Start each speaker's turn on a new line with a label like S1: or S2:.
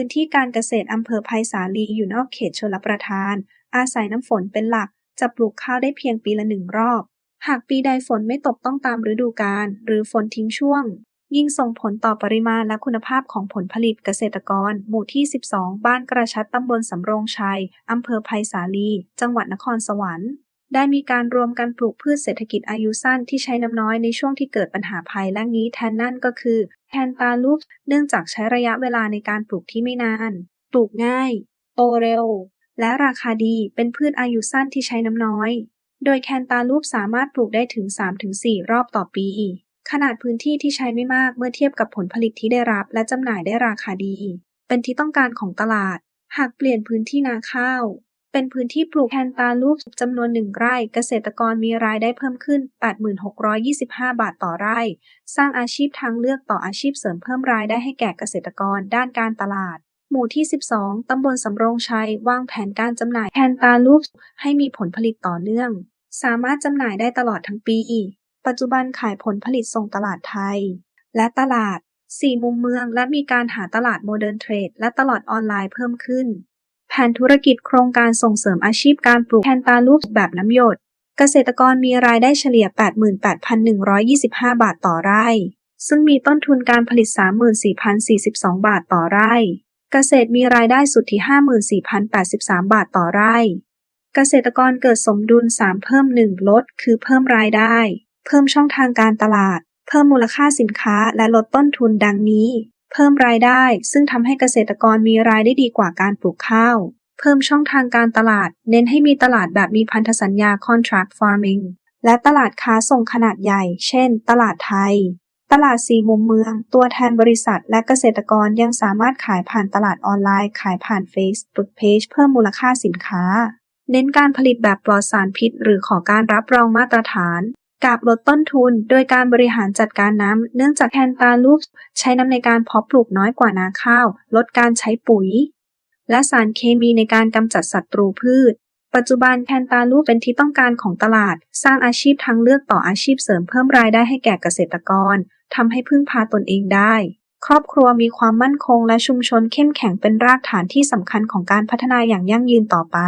S1: พื้นที่การเกษตรอำเภอไผ่สาลีอยู่นอกเขตชลประทาน อาศัยน้ำฝนเป็นหลัก จะปลูกข้าวได้เพียงปีละหนึ่งรอบ หากปีใดฝนไม่ตกต้องตามฤดูกาลหรือฝนทิ้งช่วง ยิ่งส่งผลต่อปริมาณและคุณภาพของผลผลิตเกษตรกร หมู่ที่ 12 บ้านกระชัดตำบลสำโรงชัยอำเภอไผ่สาลี จังหวัดนครสวรรค์ ได้มีการรวมกันปลูกพืชเศรษฐกิจอายุสั้นที่ใช้น้ำน้อยในช่วงที่เกิดปัญหาภัยแล้งนี้แทนนั่นก็คือแคนตาลูปเนื่องจากใช้ระยะเวลาในการปลูกที่ไม่นาน ปลูกง่าย โตเร็ว และราคาดีเป็นพืชอายุสั้นที่ใช้น้ำน้อย โดยแคนตาลูปสามารถปลูกได้ถึง 3-4 รอบต่อปี ขนาดพื้นที่ที่ใช้ไม่มากเมื่อเทียบกับผลผลิตที่ได้รับและจำหน่ายได้ราคาดี เป็นที่ต้องการของตลาด หากเปลี่ยนพื้นที่นาข้าว เป็นพื้นที่ปลูกแคนตาลูปจำนวนหนึ่งไร่ เกษตรกรมีรายได้เพิ่มขึ้น 8625 บาทต่อไร่ สร้างอาชีพทางเลือกต่ออาชีพเสริมเพิ่มรายได้ให้แก่เกษตรกรด้านการตลาด หมู่ที่ 12 ตำบลสำโรงชัย วางแผนการจำหน่ายแคนตาลูปให้มีผลผลิตต่อเนื่อง สามารถจำหน่ายได้ตลอดทั้งปี ปัจจุบันขายผลผลิตส่งตลาดไทย และตลาด 4 มุมเมือง และมีการหาตลาดโมเดิร์นเทรดและตลาดออนไลน์เพิ่มขึ้น แผนธุรกิจโครงการส่งเสริมอาชีพการปลูกแคนตาลูปแบบน้ำหยด เกษตรกรมีรายได้เฉลี่ย 88,125 บาทต่อไร่ ซึ่งมีต้นทุนการผลิต 34,042 บาทต่อไร่ เกษตรมีรายได้สุทธิ 54,083 บาทต่อไร่ เกษตรกรเกิดสมดุล 3 เพิ่ม 1 ลด คือเพิ่มรายได้ เพิ่มช่องทางการตลาด เพิ่มมูลค่าสินค้าและลดต้นทุนดังนี้ เพิ่มรายได้ซึ่งทำให้เกษตรกรมีรายได้ดีกว่าการปลูกข้าว เพิ่มช่องทางการตลาด เน้นให้มีตลาดแบบมีพันธสัญญา contract farming และตลาดค้าส่งขนาดใหญ่ เช่น ตลาดไทย ตลาดสี่มุมเมือง ตัวแทนบริษัทและเกษตรกรยังสามารถขายผ่านตลาดออนไลน์ ขายผ่าน Facebook Page เพิ่มมูลค่าสินค้า เน้นการผลิตแบบปลอดสารพิษ หรือขอการรับรองมาตรฐาน กาบลดต้นทุนโดยการบริหารจัดการน้ำ เนื่องจากแคนตาลูปใช้น้ำในการเพาะปลูกน้อยกว่านาข้าว ลดการใช้ปุ๋ย และสารเคมีในการกำจัดศัตรูพืช ปัจจุบันแคนตาลูปเป็นที่ต้องการของตลาด สร้างอาชีพทางเลือกต่ออาชีพเสริมเพิ่มรายได้ให้แก่เกษตรกรทำให้พึ่งพาตนเองได้ ครอบครัวมีความมั่นคงและชุมชนเข้มแข็งเป็นรากฐานที่สำคัญของการพัฒนาอย่างยั่งยืนต่อไป